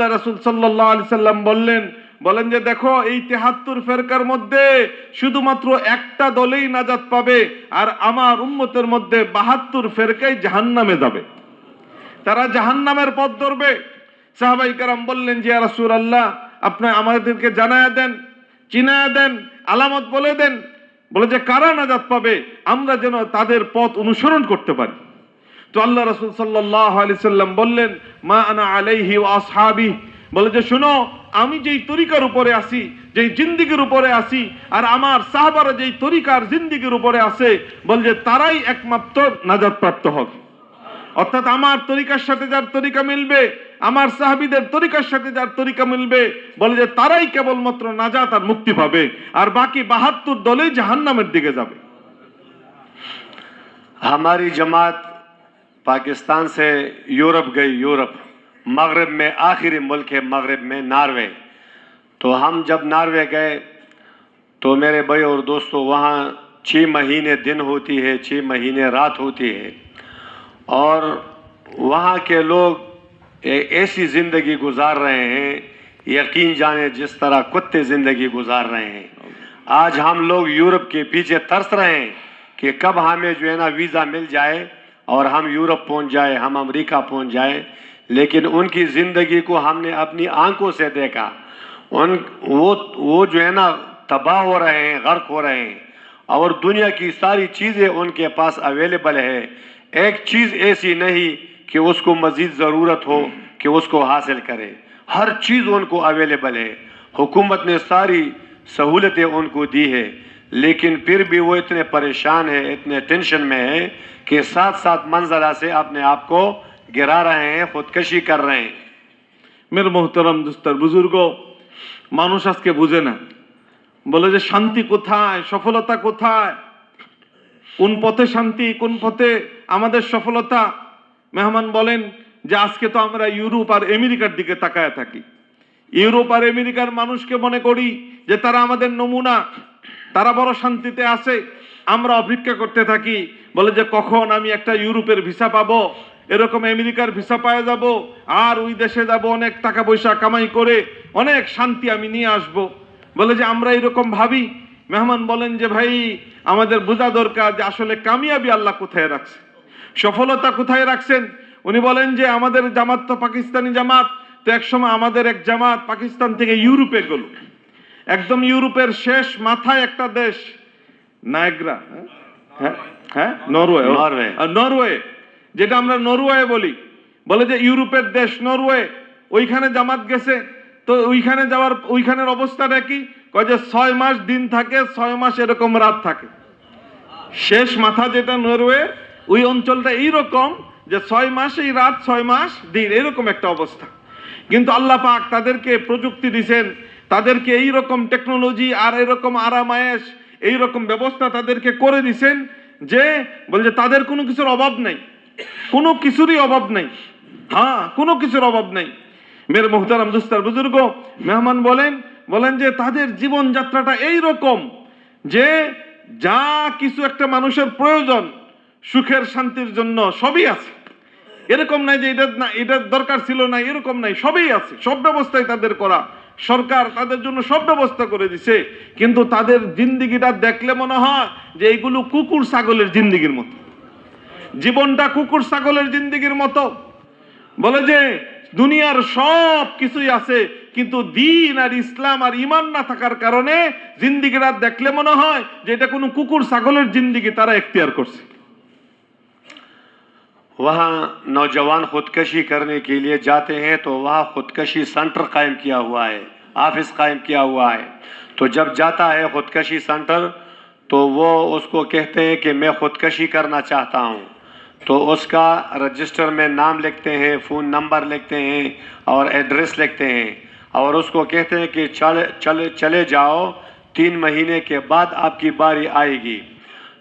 আল্লাহ রসুল সাল্লাহ আলি সাল্লাম বললেন, বলেন যে দেখো, এই তেহাত্তর ফেরকার মধ্যে শুধুমাত্র একটা দলেই নাজাত পাবে, আর আমার উন্মতের মধ্যে বাহাত্তর ফেরকাই জাহান্নামে যাবে। তারা জাহান্নামের পথ ধরবে। সাহাবাই কারাম বললেন, যে রাসূল আল্লাহ আপনার আমাদেরকে জানায়া দেন, চিনায়া দেন, আলামত বলে দেন। বলে যে, কারা নাজাত পাবে? আমরা যেন তাদের পথ অনুসরণ করতে পারি। তো আল্লাহ রাসূল সাল্লাল্লাহু আলাইহি সাল্লাম বললেন মা আনা আলাইহি ওয়া আসহাবি বলে যে শোনো আমি যেই তরিকার উপরে আছি যেই জিন্দিগির উপরে আছি আর আমার সাহাবারা যেই তরিকার জিন্দিগির উপরে আছে বলে যে তারাই একমাত্র নাজাত প্রাপ্ত হবে অর্থাৎ আমার তরিকার সাথে যার তরিকা মিলবে আমার সাহাবিদের তরিকার সাথে যার তরিকা মিলবে বলে যে তারাই কেবলমাত্র নাজাত আর মুক্তি পাবে আর বাকি বাহাত্তর দলেই জাহান্নামের দিকে যাবে हमारी जमात پاکستان سے یورپ گئی، یورپ۔ مغرب میں آخری ملک ہے، مغرب میں ناروے۔ تو ہم جب ناروے گئے، تو میرے بھائی اور دوستوں وہاں چھ مہینے دن ہوتی ہے، چھ مہینے رات ہوتی ہے۔ اور وہاں کے لوگ ایسی زندگی گزار رہے ہیں، یقین جانے جس طرح کتے زندگی گزار رہے ہیں۔ آج ہم لوگ یورپ کے پیچھے ترس رہے ہیں کہ کب ہمیں جو ہے نا ویزا مل جائے۔ اور ہم یورپ پہنچ جائے، ہم امریکہ پہنچ جائے، لیکن ان کی زندگی کو ہم نے اپنی آنکھوں سے دیکھا۔ ان، وہ وہ جو ہے نا، تباہ ہو رہے ہیں، غرق ہو رہے ہیں۔ اور دنیا کی ساری چیزیں ان کے پاس اویلیبل ہے ایک چیز ایسی نہیں کہ اس کو مزید ضرورت ہو کہ اس کو حاصل کرے۔ ہر چیز ان کو اویلیبل ہے۔ حکومت نے ساری سہولتیں ان کو دی ہے لیکن پھر بھی وہ اتنے پریشان ہیں، اتنے ٹینشن میں ہیں کہ ساتھ ساتھ منزلہ سے اپنے آپ کو گرا رہے ہیں، خودکشی کر رہے ہیں۔ میرے محترم دوستر بزرگوں মানুষ আজকে বুঝে না বলে যে শান্তি কোথায় সফলতা কোথায় কোন পথে শান্তি কোন পথে আমাদের সফলতা মেহমান کے تو আজকে তো আমরা ইউরোপ دیکھے تکایا تھا তাকায় থাকি ইউরোপ আর مانوش کے মনে করি যে تر আমাদের نمونہ তারা বড় শান্তিতে আছে, আমরা অপেক্ষা করতে থাকি। বলে যে, কখন আমি একটা ইউরোপের ভিসা পাবো? এরকম আমেরিকার ভিসা পাওয়া যাব? আর ওই দেশে যাব অনেক টাকা পয়সা কামাই করে অনেক শান্তি আমি নিয়ে আসব। বলে যে, আমরা এরকম ভাবি। মেহমান বলেন যে, ভাই, আমাদের বোঝা দরকার যে, আসলে কামিয়াবি আল্লাহ কোথায় রাখছে? সফলতা কোথায় রাখছেন? উনি বলেন যে, আমাদের জামাত তো পাকিস্তানি জামাত, তো একসময় আমাদের এক জামাত পাকিস্তান থেকে ইউরোপে গেল। একদম ইউরোপের শেষ মাথায় একটা দেশ নায়গ্রা হ্যাঁ? হ্যাঁ? Norway Norway. নরওয়ে যেটা আমরা নরওয়ে বলি। বলে যে ইউরোপের দেশ নরওয়ে ওইখানে জামাত গেছে। তো ওইখানে যাওয়ার ওইখানের অবস্থাটা কি? কয় যে ছয় মাস দিন থাকে ছয় মাস এরকম রাত থাকে। শেষ মাথা যেটা নরওয়ে ওই অঞ্চলটা এইরকম যে ছয় মাস এই রাত ছয় মাস দিন এরকম একটা অবস্থা। কিন্তু আল্লাহ পাক তাদেরকে প্রযুক্তি দিছেন তাদেরকে এই রকম টেকনোলজি আর এরকম আরামায়েশ, এই রকম ব্যবস্থা তাদেরকে করে দিছেন যে, বলছে তাদের কোনো কিছুর অভাব নাই। কোনো কিছুরই অভাব নাই। হ্যাঁ কোনো কিছুর অভাব নাই। মের মোহতারাম দুস্তার বুজুর্গ মেহমান বলেন বলেন যে তাদের জীবন যাত্রাটা এই রকম যে যা কিছু একটা মানুষের প্রয়োজন, সুখের শান্তির জন্য সবই আছে। এরকম নাই যে এটা না, এটার দরকার ছিল না, এরকম নাই, সবই আছে। সব ব্যবস্থাই তাদের করা। সরকার তাদের জন্য সব ব্যবস্থা করে দিছে, কিন্তু তাদের জিন্দিগিটা দেখলে মনে হয় যে এইগুলো কুকুর ছাগলের জিন্দিগির মতো। জীবনটা কুকুর ছাগলের জিন্দিগির মতো। বলে যে, দুনিয়ার সব কিছুই আছে, কিন্তু দিন আর ইসলাম আর ইমান না থাকার কারণে জিন্দিগিটা দেখলে মনে হয় যে এটা কোনো কুকুর ছাগলের জিন্দিগি তারা এখতিয়ার করছে। وہاں نوجوان خودکشی کرنے کے لیے جاتے ہیں تو وہاں خودکشی سنٹر قائم کیا ہوا ہے، آفس قائم کیا ہوا ہے۔ تو جب جاتا ہے خودکشی سنٹر، تو وہ اس کو کہتے ہیں کہ میں خودکشی کرنا چاہتا ہوں۔ تو اس کا رجسٹر میں نام لکھتے ہیں، فون نمبر لکھتے ہیں اور ایڈریس لکھتے ہیں۔ اور اس کو کہتے ہیں کہ چل چل، چلے جاؤ، تین مہینے کے بعد آپ کی باری آئے گی۔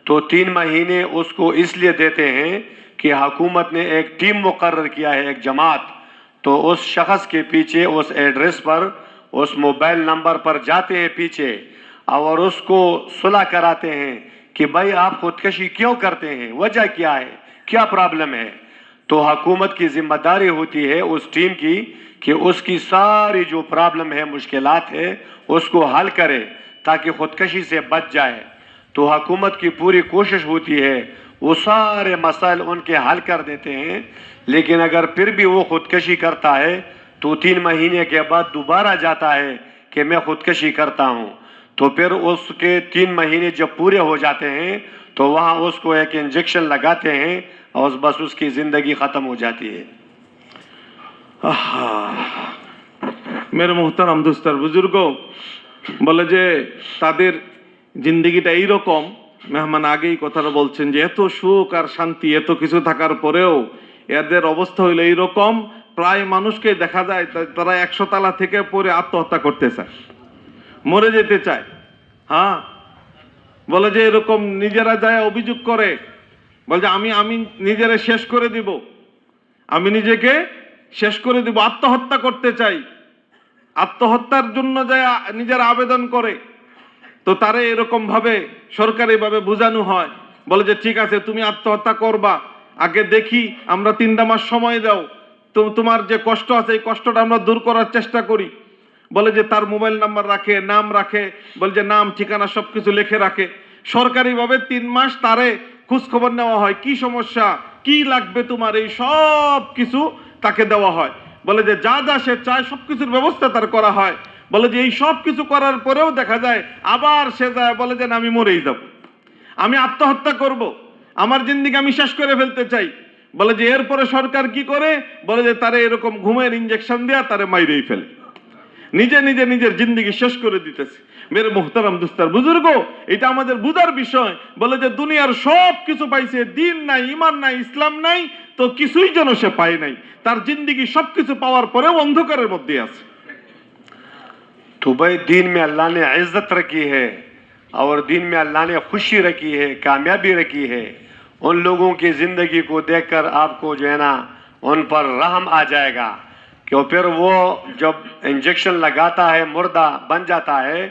تو تین مہینے اس کو اس لیے دیتے ہیں کہ حکومت نے ایک ٹیم مقرر کیا ہے، ایک جماعت۔ تو اس شخص کے پیچھے، اس ایڈریس پر، اس موبائل نمبر پر جاتے ہیں پیچھے اور اس کو صلح کراتے ہیں کہ بھائی آپ خودکشی کیوں کرتے ہیں؟ وجہ کیا ہے؟ کیا پرابلم ہے؟ تو حکومت کی ذمہ داری ہوتی ہے اس ٹیم کی کہ اس کی ساری جو پرابلم ہے، مشکلات ہے، اس کو حل کرے تاکہ خودکشی سے بچ جائے۔ تو حکومت کی پوری کوشش ہوتی ہے وہ سارے مسائل ان کے حل کر دیتے ہیں، لیکن اگر پھر بھی وہ خودکشی کرتا ہے، تو تین مہینے کے بعد دوبارہ جاتا ہے کہ میں خودکشی کرتا ہوں۔ تو پھر اس کے تین مہینے جب پورے ہو جاتے ہیں، تو وہاں اس کو ایک انجیکشن لگاتے ہیں اور بس اس کی زندگی ختم ہو جاتی ہے۔ میرے محترم دوستر بزرگوں বলে زندگی তাদের জিন্দিগিটা এইরকম মেহমান আগেই কথাটা বলছেন যে, এত সুখ আর শান্তি, এত কিছু থাকার পরেও এদের অবস্থা হইল এইরকম। প্রায় মানুষকে দেখা যায় তারা একশো তালা থেকে পরে আত্মহত্যা করতে চায় মরে যেতে চায়। হ্যাঁ? বলে যে এরকম নিজেরা যায় অভিযোগ করে। বলে যে, আমি আমি নিজেরা শেষ করে দিব। আমি নিজেকে শেষ করে দিব। আত্মহত্যা করতে চাই। আত্মহত্যার জন্য যায় নিজের আবেদন করে। তো তারে এরকম ভাবে সরকারিভাবে বোঝানো হয়। বলে যে, ঠিক আছে, তুমি আত্মহত্যা করবা। আগে দেখি, আমরা তিনটা মাস সময় দাও। তো তোমার যে কষ্ট আছে, এই কষ্টটা আমরা দূর করার চেষ্টা করি। বলে যে, তার মোবাইল নাম্বার রাখে, নাম রাখে। বলে যে, নাম, ঠিকানা সব কিছু লিখে রাখে। সরকারিভাবে তিন মাস তারে খোঁজখবর নেওয়া হয়, কি সমস্যা? কি লাগবে তোমার? এই সব কিছু তাকে দেওয়া হয়। বলে যে, যা যা সে চায় সব কিছুর ব্যবস্থা তার করা হয়। বলে যে, এই সব কিছু করার পরেও দেখা যায়, আবার সে যায় বলে যে, আমি মরেই যাব। আমি আত্মহত্যা করব। আমার জিন্দিগি আমি শেষ করে ফেলতে চাই। বলে যে, এরপরে সরকার কি করে? বলে যে, তারে এরকম ঘুমের ইঞ্জেকশন দেয়া তারে মাইরেই ফেলে। নিজে নিজে, নিজের জিন্দিগি শেষ করে দিতেছে। মেরে মোহতারাম দুস্তার বুজুর্গ, এটা আমাদের বুঝার বিষয়। বলে যে, দুনিয়ার সব কিছু পাইছে, দিন নাই, ইমান নাই, ইসলাম নাই, তো কিছুই যেন সে পায় নাই। তার জিন্দিগি সবকিছু পাওয়ার পরেও অন্ধকারের মধ্যে আছে। تو بھائی دین میں اللہ نے عزت رکھی ہے اور دین میں اللہ نے خوشی رکھی ہے، کامیابی رکھی ہے۔ ان لوگوں کی زندگی کو دیکھ کر آپ کو جو ہے نا ان پر رحم آ جائے گا۔ کہ پھر وہ جب انجیکشن لگاتا ہے، مردہ بن جاتا ہے،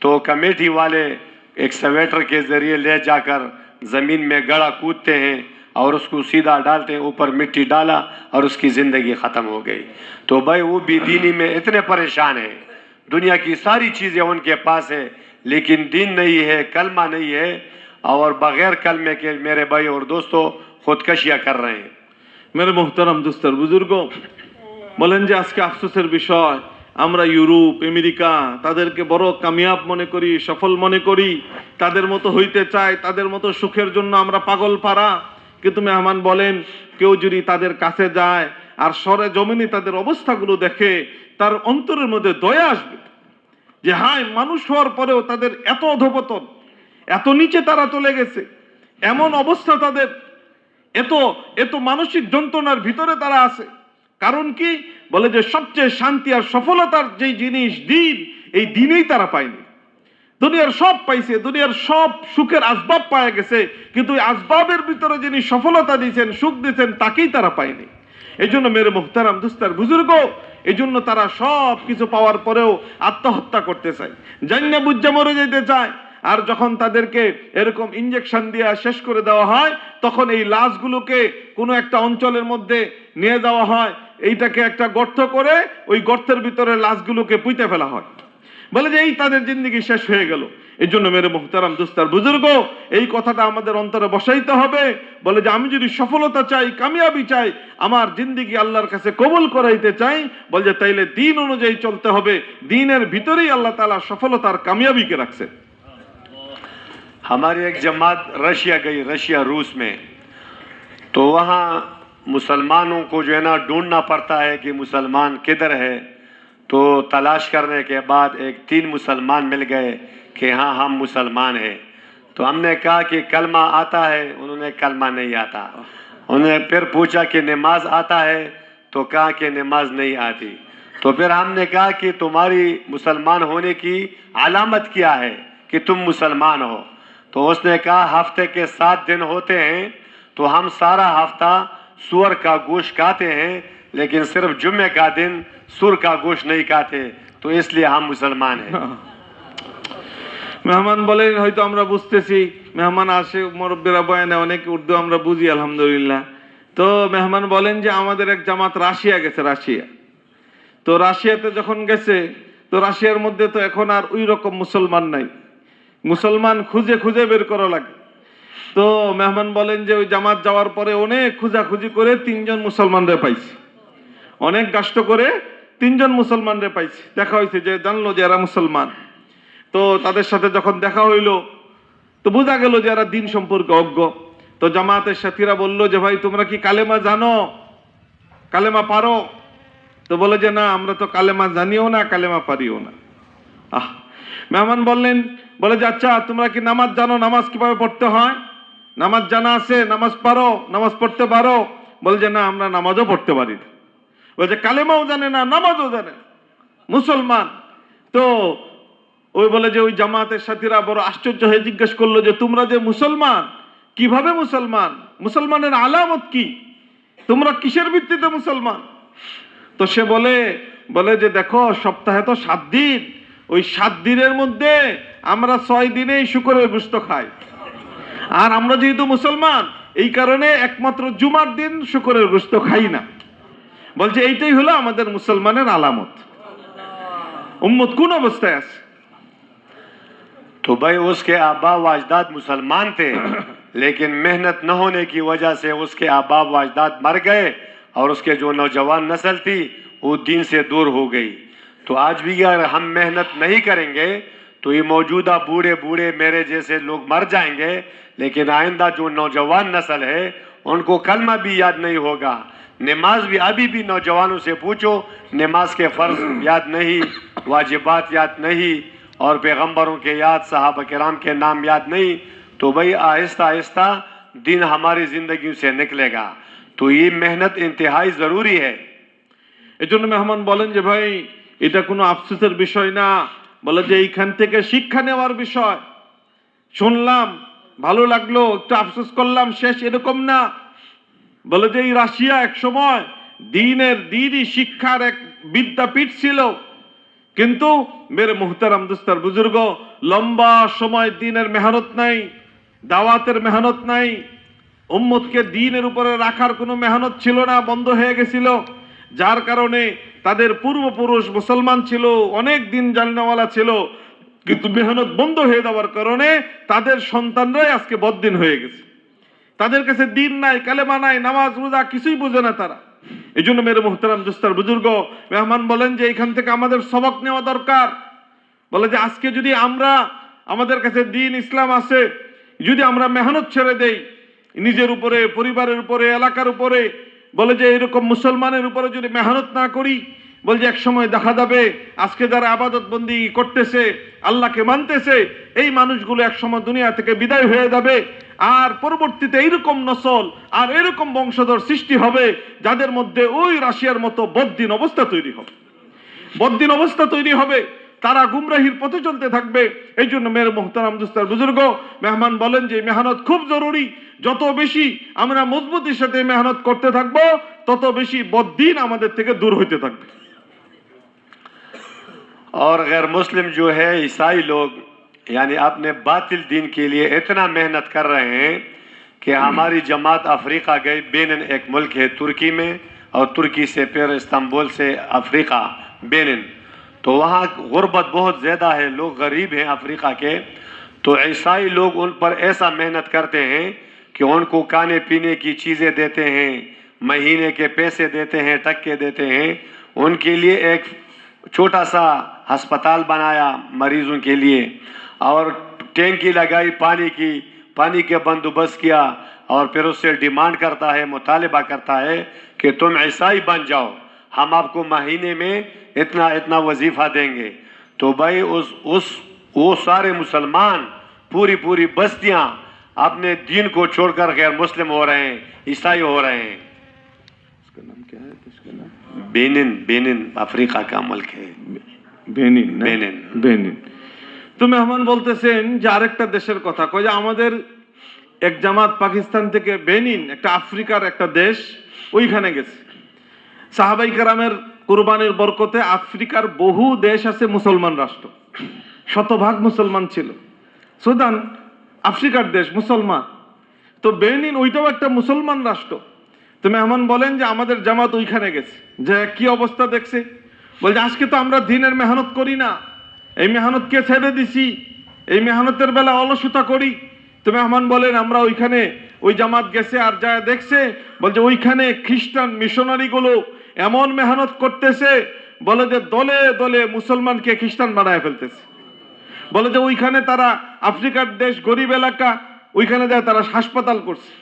تو کمیٹی والے ایک سویٹر کے ذریعے لے جا کر زمین میں گڑا کودتے ہیں اور اس کو سیدھا ڈالتے ہیں، اوپر مٹی ڈالا اور اس کی زندگی ختم ہو گئی۔ تو بھائی وہ بھی دینی میں اتنے پریشان ہیں۔ दुनिया की सारी चीज़ें उनके पास है लेकिन दीन नहीं है कलमा नहीं है और बगैर कलमे के मेरे भाई और दोस्तों खुदकशियाँ कर रहे हैं মেরে মোহতারাম দুস্তার বুজুর্গ বলেন যে আজকে আফসোসের বিষয় আমরা ইউরোপ আমেরিকা তাদেরকে বড় কামিয়াব মনে করি সফল মনে করি তাদের মতো হইতে চাই তাদের মতো সুখের জন্য আমরা পাগল পারা কিন্তু মেহমান বলেন কেউ যদি তাদের কাছে যায় আর সরে জমিনে তাদের অবস্থাগুলো দেখে তার অন্তরের মধ্যে দয়া আসবে। যে হায়, মানুষ হওয়ার পরেও তাদের এত অধপতন, এত নিচে তারা চলে গেছে, এমন অবস্থা তাদের, এত এত মানসিক যন্ত্রণার ভিতরে তারা আছে। কারণ কি? বলে যে সবচেয়ে শান্তি আর সফলতার যেই জিনিস, দিন, এই দিনেই তারা পায়নি। দুনিয়ার সব পাইছে, দুনিয়ার সব সুখের আসবাব পাওয়া গেছে, কিন্তু ওই আসবাবের ভিতরে যিনি সফলতা দিয়েছেন, সুখ দিয়েছেন, তাকেই তারা পায়নি। এই জন্য মেরে মুখতারাম দুস্তার বুজুর্গ এই জন্য তারা সব কিছু পাওয়ার পরেও আত্মহত্যা করতে চায়। জান্না বুজ্জা মরে যেতে চায়। আর যখন তাদেরকে এরকম ইঞ্জেকশন দিয়ে শেষ করে দেওয়া হয়, তখন এই লাশগুলোকে কোনো একটা অঞ্চলের মধ্যে নিয়ে যাওয়া হয়। এইটাকে একটা গর্ত করে ওই গর্তের ভিতরে লাশগুলোকে পুঁতে ফেলা হয়। বলে যে এই তাদের জিন্দগি শেষ হয়ে গেল এই জন্য মেরে মোহতারাম দুস্তার বুজুর্গ এই কথাটা আমাদের অন্তরে বসাইতে হবে বলে যে আমি যদি সফলতা চাই কামিয়াবি চাই আমার জিন্দিগি আল্লাহর কাছে কবুল করাইতে চাই বলে যে তাইলে দিন অনুযায়ী চলতে হবে দিনের ভিতরেই আল্লাহ তালা সফলতার কামিয়াবিকে রাখছে हमारी एक जमात रशिया गई रशिया रूस में तो वहाँ मुसलमानों को जो है ना ढूंढना पड़ता है कि मुसलमान किधर है تو تلاش کرنے کے بعد ایک تین مسلمان مل گئے کہ ہاں ہم مسلمان ہیں۔ تو ہم نے کہا کہ کلمہ آتا ہے، انہوں نے کلمہ نہیں آتا۔ انہوں نے پھر پوچھا کہ نماز آتا ہے؟ تو کہا کہ نماز نہیں آتی۔ تو پھر ہم نے کہا کہ تمہاری مسلمان ہونے کی علامت کیا ہے کہ تم مسلمان ہو؟ تو اس نے کہا، ہفتے کے سات دن ہوتے ہیں تو ہم سارا ہفتہ سور کا گوشت کھاتے ہیں، لیکن صرف جمعہ کا دن सुर का गोश्त नहीं खाते तो इसलिए हम मुसलमान हैं মেহমান বলে হয়তো আমরা বুঝতেছি মেহমান আসে মুরব্বীরা বয়ানে অনেক উর্দু আমরা বুঝি আলহামদুলিল্লাহ তো মেহমান বলেন যে আমাদের এক জামাত রাশিয়া গেছে রাশিয়া তো রাশিয়াতে যখন গেছে তো রাশিয়ার মধ্যে তো এখন আর ওই রকম মুসলমান নাই মুসলমান খুঁজে খুঁজে বের করা লাগে তো মেহমান বলেন যে ওই জামাত যাওয়ার পরে অনেক খুঁজাখুঁজি করে তিনজন মুসলমানরে পাইছে অনেক কষ্ট করে তিনজন মুসলমানরে পাইছে। দেখা হয়েছে যে জানলো যে এরা মুসলমান। তো তাদের সাথে যখন দেখা হইল, তো বোঝা গেল যে এরা দিন সম্পর্কে অজ্ঞ। তো জামাতের সাথীরা বলল যে, ভাই, তোমরা কি কালেমা জানো? কালেমা পারো? তো বলে যে, না, আমরা তো কালেমা জানিও না, কালেমা পারিও না। আহ, মেহমান বললেন, বলে যে আচ্ছা তোমরা কি নামাজ জানো? নামাজ কীভাবে পড়তে হয়? নামাজ জানা আছে, নামাজ পারো, নামাজ পড়তে পারো? বলে যে, না, আমরা নামাজও পড়তে পারি না। বলছে, কালেমাও জানে না, নামাজও জানে। মুসলমান। তো ওই বলে যে, ওই জামাতের সাথীরা বড় আশ্চর্য হয়ে জিজ্ঞেস করল যে, তোমরা যে মুসলমান, কীভাবে মুসলমান? মুসলমানের আলামত কি? তোমরা কিসের ভিত্তিতে মুসলমান? তো সে বলে বলে যে, দেখো, সপ্তাহে তো সাত দিন। ওই সাত দিনের মধ্যে আমরা ছয় দিনেই শুকরের গুস্ত খাই। আর আমরা যেহেতু মুসলমান, এই কারণে একমাত্র জুমার দিন শুকরের গোস্ত খাই না। বলছে এইটাই হলো আমাদের মুসলমানের আলামত। উম্মত কোন অবস্থায় আছে? تو بھائی اس کے آبا و اجداد مسلمان تھے لیکن محنت نہ ہونے کی وجہ سے اس کے آبا و اجداد مر گئے اور اس کے جو نوجوان نسل تھی وہ دین سے دور ہو گئی تو آج بھی اگر ہم محنت نہیں کریں گے تو یہ موجودہ بوڑھے بوڑھے میرے جیسے لوگ مر جائیں گے لیکن آئندہ جو نوجوان نسل ہے ان کو کلمہ بھی یاد نہیں ہوگا نماز بھی ابھی بھی نوجوانوں سے پوچھو، نماز کے فرض یاد نہیں، واجبات یاد نہیں، اور پیغمبروں کے یاد، صحابہ کرام کے نام یاد نہیں، تو بھئی آہستہ آہستہ دن ہماری زندگیوں سے نکلے گا۔ تو یہ محنت انتہائی ضروری ہے۔ এজন্য মেহমান বলেন যে، ভাই، এটা কোনো আফসোসের বিষয় না। বলে যে، এইখান থেকে শিক্ষা নেওয়ার বিষয়। শুনলাম، ভালো লাগলো، একটু আফসোস করলাম، শেষ এরকম نا বলে যে, এই রাশিয়া এক সময় দিনের দিনই শিক্ষার এক বিদ্যাপীঠ ছিল। কিন্তু মেরে মুহতারাম দুস্তার বুজুর্গ, লম্বা সময় দিনের মেহনত নাই, দাওয়াতের মেহনত নাই। উম্মতকে দিনের উপরে রাখার কোনো মেহনত ছিল না, বন্ধ হয়ে গেছিল। যার কারণে তাদের পূর্বপুরুষ মুসলমান ছিল, অনেক দিন জাননেওয়ালা ছিল। কিন্তু মেহনত বন্ধ হয়ে যাওয়ার কারণে তাদের সন্তানরাই আজকে বদ্দিন হয়ে গেছে। তাদের কাছে দিন নাই, কালেমা নাই, নামাজ, রোজা, কিছুই বুঝে না তারা। এই জন্য মেরে মোহতারাম, দুস্তার বুজুর্গ, মেহমান বলেন যে এখান থেকে আমাদের সবক নেওয়া দরকার। বলে যে আজকে যদি আমরা আমাদের কাছে দিন ইসলাম আছে, যদি আমরা মেহনত ছেড়ে দেই, নিজের উপরে, পরিবারের উপরে, এলাকার উপরে, বলে যে এরকম মুসলমানের উপরে যদি মেহনত না করি, বল যে এক সময় দেখা যাবে আজকে যারা আবাদত বন্দি করতেছে, আল্লাহকে মানতেছে, এই মানুষগুলো এক সময় দুনিয়া থেকে বিদায় হয়ে যাবে। আর পরবর্তীতে এইরকম নসল আর এরকম বংশধর সৃষ্টি হবে যাদের মধ্যে ওই রাশিয়ার মতো বদ্দিন অবস্থা তৈরি হবে বদ্দিন অবস্থা তৈরি হবে তারা গুমরাহির পথে চলতে থাকবে এই জন্য মেয়ের মোহতারাম দুস্তার বুজুর্গ মেহমান বলেন যে মেহনত খুব জরুরি যত বেশি আমরা মজবুতির সাথে মেহনত করতে থাকবো তত বেশি বদ্দিন আমাদের থেকে দূর হইতে থাকবে और गैर मुस्लिम जो है ईसाई लोग یعنی اپنے باطل دین کے لیے اتنا محنت کر رہے ہیں کہ ہماری جماعت افریقہ گئی بینن ایک ملک ہے ترکی میں اور ترکی سے پھر استنبول سے افریقہ بینن تو وہاں غربت بہت زیادہ ہے، لوگ غریب ہیں افریقہ کے۔ تو عیسائی لوگ ان پر ایسا محنت کرتے ہیں کہ ان کو کھانے پینے کی چیزیں دیتے ہیں، مہینے کے پیسے دیتے ہیں ٹکے دیتے ہیں۔ ان کے لیے ایک چھوٹا سا ہسپتال بنایا مریضوں کے لیے۔ اور ٹینکی لگائی پانی کی پانی کے بندوبست کیا اور پھر اس سے ڈیمانڈ کرتا ہے مطالبہ کرتا ہے کہ تم عیسائی بن جاؤ۔ ہم آپ کو مہینے میں اتنا اتنا وظیفہ دیں گے۔ تو بھائی اس اس وہ سارے مسلمان پوری پوری بستیاں اپنے دین کو چھوڑ کر غیر مسلم ہو رہے ہیں عیسائی ہو رہے ہیں۔ اس کا نام کیا ہے؟ اس کا نام؟ بینن بینن افریقہ کا ملک ہے۔ بینن بینن بینن۔ তো মেহমান বলতেছেন যে আরেকটা দেশের কথা। কয় যে আমাদের এক জামাত পাকিস্তান থেকে বেনিন, একটা আফ্রিকার একটা দেশ, ওইখানে গেছে। সাহাবাই কারামের কুরবানির বরকতে আফ্রিকার বহু দেশ আছে মুসলমান রাষ্ট্র। শতভাগ মুসলমান ছিল। সুদান আফ্রিকার দেশ, মুসলমান। তো বেনিন ওইটাও একটা মুসলমান রাষ্ট্র। তো মেহমান বলেন যে আমাদের জামাত ওইখানে গেছে। যে কি অবস্থা দেখছে? বলছে, আজকে তো আমরা দিনের মেহনত করি না। এই মেহনতকে ছেড়ে দিছি, এই মেহনতের বেলা অলসতা করি। তো মেহমান বলেন, আমরা ওইখানে, ওই জামাত গেছে আর যা দেখছে, বলছে ওইখানে খ্রিস্টান মিশনারি গুলো এমন মেহনত করতেছে, বলে যে দলে দলে মুসলমানকে খ্রিস্টান বানায় ফেলতেছে। বলে যে ওইখানে তারা আফ্রিকার দেশ, গরিব এলাকা, ওইখানে যায় তারা হাসপাতাল করছে।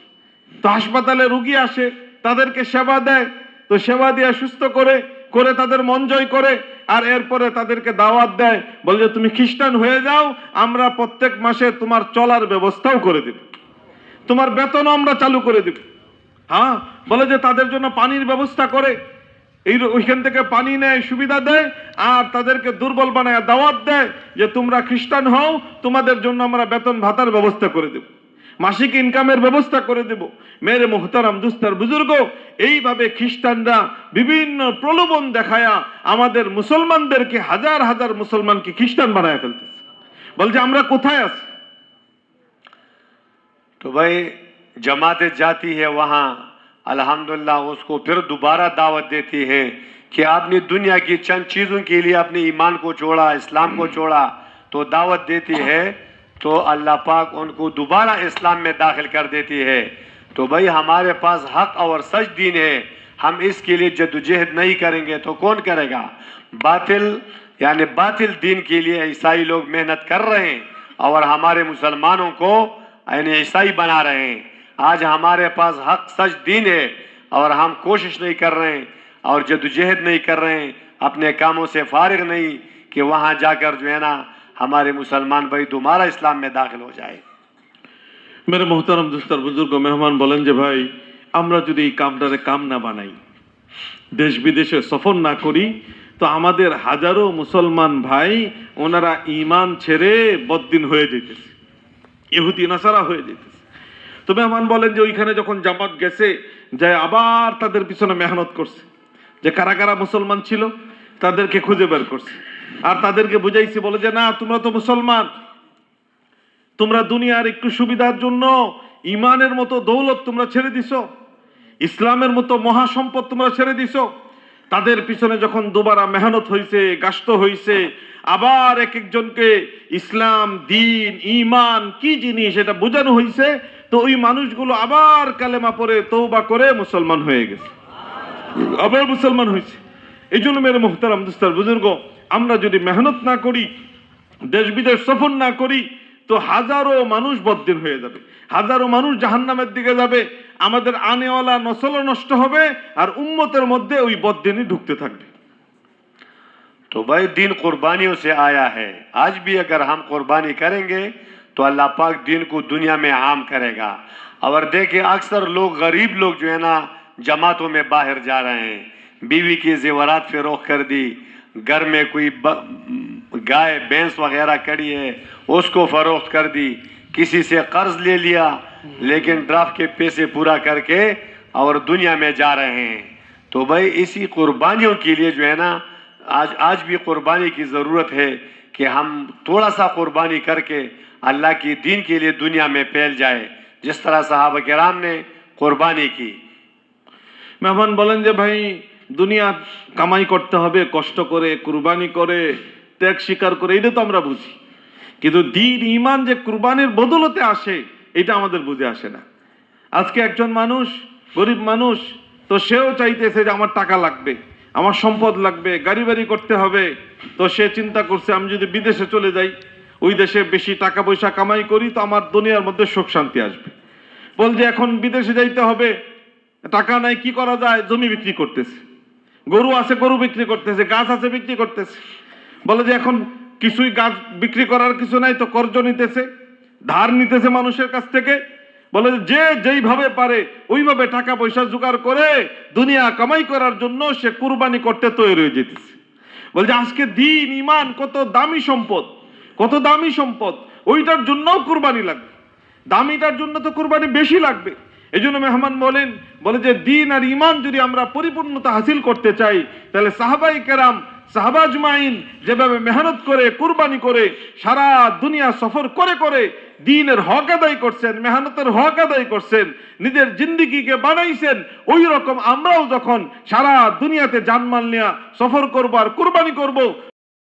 তো হাসপাতালে রুগী আসে, তাদেরকে সেবা দেয়, তো সেবা দিয়ে সুস্থ করে করে তাদের মন জয় করে আর এরপরে তাদেরকে দাওয়াত দেয়, বলে যে, তুমি খ্রিস্টান হয়ে যাও, আমরা প্রত্যেক মাসে তোমার চলার ব্যবস্থাও করে দেব। তোমার বেতনও আমরা চালু করে দেব। হ্যাঁ? বলে যে, তাদের জন্য পানির ব্যবস্থা করে। এই ওইখান থেকে পানি নেয়, সুবিধা দেয়, আর তাদেরকে দুর্বল বানায় দাওয়াত দেয় যে, তোমরা খ্রিস্টান হও, তোমাদের জন্য আমরা বেতন ভাতার ব্যবস্থা করে দেব। মাসিক ইনকামের ব্যবস্থা করে দেব। মেরে মোহতারাম দুস্তার বুজুর্গ، এইভাবে খ্রিস্টানরা বিভিন্ন প্রলোভন দেখায়া আমাদের মুসলমানদেরকে হাজার হাজার মুসলমানকে খ্রিস্টান বানায় ফেলতেছে। বলছে، আমরা কোথায় আছি? تو بھائی جماعت جاتی ہے وہاں الحمدللہ اس کو پھر دوبارہ دعوت دیتی ہے کہ آپ نے دنیا کی چند چیزوں کے لیے اپنے ایمان کو چھوڑا اسلام کو چھوڑا تو دعوت دیتی ہے تو اللہ پاک ان کو دوبارہ اسلام میں داخل کر دیتی ہے۔ تو بھائی ہمارے پاس حق اور سچ دین ہے۔ ہم اس کے لیے جد جہد نہیں کریں گے تو کون کرے گا؟ باطل یعنی باطل دین کے لیے عیسائی لوگ محنت کر رہے ہیں اور ہمارے مسلمانوں کو یعنی عیسائی بنا رہے ہیں۔ آج ہمارے پاس حق سچ دین ہے اور ہم کوشش نہیں کر رہے ہیں اور جدوجہد نہیں کر رہے ہیں۔ اپنے کاموں سے فارغ نہیں کہ وہاں جا کر جو ہے نا हमारे मुसलमान भाई दोबारा इस्लाम में दाखिल हो जाए মেরে মোহতারাম দুস্তার বুজুর্গ মেহমান বলেন যে ভাই আমরা যদি এই কামটারে কাম না বানাই দেশ বিদেশে সফর না করি তো আমাদের হাজারো মুসলমান ভাই ওনারা ইমান ছেড়ে বদ্দিন হয়ে যেতেছে ইহুদি নাসারা হয়ে যেতেছে তো মেহমান বলেন যে ওইখানে যখন জামাত গেছে যায় আবার তাদের পিছনে মেহনত করছে যে কারা কারা মুসলমান ছিল তাদেরকে খুঁজে বের করছে আর তাদেরকে বুঝাইছি, বলে যে, না, তোমরা তো মুসলমান। তোমরা দুনিয়ার একটু সুবিধার জন্য ইমানের মতো দৌলত তোমরা ছেড়ে দিছো। ইসলামের মতো মহাসম্পদ তোমরা ছেড়ে দিছো। তাদের পিছনে যখন দুবারা মেহনত হয়েছে গাস্ত হয়েছে আবার এক একজনকে ইসলাম, দিন ইমান কি জিনিস এটা বোঝানো হয়েছে তো ওই মানুষগুলো আবার কালেমা পরে তৌবা করে মুসলমান হয়ে গেছে। আবার মুসলমান হয়েছে এই জন্য মেরে মোহতারাম দুস্তার বুজুর্গ আমরা যদি মেহনত না করি দেশ বিদেশ সফর না করি، তো হাজারো মানুষ বদ্দিন হয়ে যাবে। হাজারো মানুষ জাহান্নামের দিকে যাবে। আমাদের আনেওয়ালা নসলও নষ্ট হবে আর مدد মধ্যে ওই বদ্দিনই ঢুকতে থাকবে। تو بھائی دین قربانیوں سے آیا ہے۔ آج بھی اگر ہم قربانی کریں گے، تو اللہ پاک دین کو دنیا میں عام کرے گا۔ اور دیکھیں اکثر لوگ غریب لوگ جو ہے نا، جماعتوں میں باہر جا رہے ہیں۔ بیوی کی زیورات فروخت کر دی۔ گھر میں کوئی گائے، بھینس وغیرہ کڑی ہے، اس کو فروخت کر دی، کسی سے قرض لے لیا، لیکن ڈرافٹ کے پیسے پورا کر کے اور دنیا میں جا رہے ہیں۔ تو بھائی، اسی قربانیوں کے لیے جو ہے نا، آج آج بھی قربانی کی ضرورت ہے کہ ہم تھوڑا سا قربانی کر کے اللہ کی دین کے لیے دنیا میں پھیل جائے۔ جس طرح صحابہ کرام نے قربانی کی۔ مہمان بلند بھائی দুনিয়া কামাই করতে হবে, কষ্ট করে, কুরবানি করে, ত্যাগ স্বীকার করে, এটা তো আমরা বুঝি। কিন্তু দিন ইমান যে কুরবানির বদলতে আসে, এটা আমাদের বুঝে আসে না। আজকে একজন মানুষ, গরিব মানুষ, তো সেও চাইতেছে যে আমার টাকা লাগবে, আমার সম্পদ লাগবে, গাড়ি বাড়ি করতে হবে। তো সে চিন্তা করছে, আমি যদি বিদেশে চলে যাই, ওই দেশে বেশি টাকা পয়সা কামাই করি, তো আমার দুনিয়ার মধ্যে সুখ শান্তি আসবে। বল যে এখন বিদেশে যাইতে হবে, টাকা নাই, কি করা যায়? জমি বিক্রি করতেছে। গরু আছে, গরু বিক্রি করতেছে, গাছ আছে, বিক্রি করতেছে। বলে যে এখন কিছুই গাছ বিক্রি করার কিছু নাই, তো কর্জ নিতেছে, ধার নিতেছে মানুষের কাছ থেকে। বলে যে যেইভাবে পারে, ওইভাবে টাকা পয়সা জোগাড় করে দুনিয়া কামাই করার জন্য সে কুরবানি করতে তৈরি হয়ে যেতেছে। বলছে আজকে দিন ইমান কত দামি সম্পদ, কত দামি সম্পদ, ওইটার জন্যও কুরবানি লাগবে। দামিটার জন্য তো কুরবানি বেশি লাগবে। এই জন্য মেহমান বলেন, বলে যে, দিন আর ইমান যদি আমরা পরিপূর্ণতা হাসিল করতে চাই, তাহলে সাহাবাই কেরাম সাহাবাজমাইন যেভাবে মেহনত করে, কুরবানি করে, সারা দুনিয়া সফর করে করে দিনের হক আদায় করছেন, মেহনতের হক আদায় করছেন, নিজের জিন্দিগিকে বানাইছেন ওই রকম আমরাও যখন সারা দুনিয়াতে জানমাল নিয়ে সফর করব আর কুরবানি করব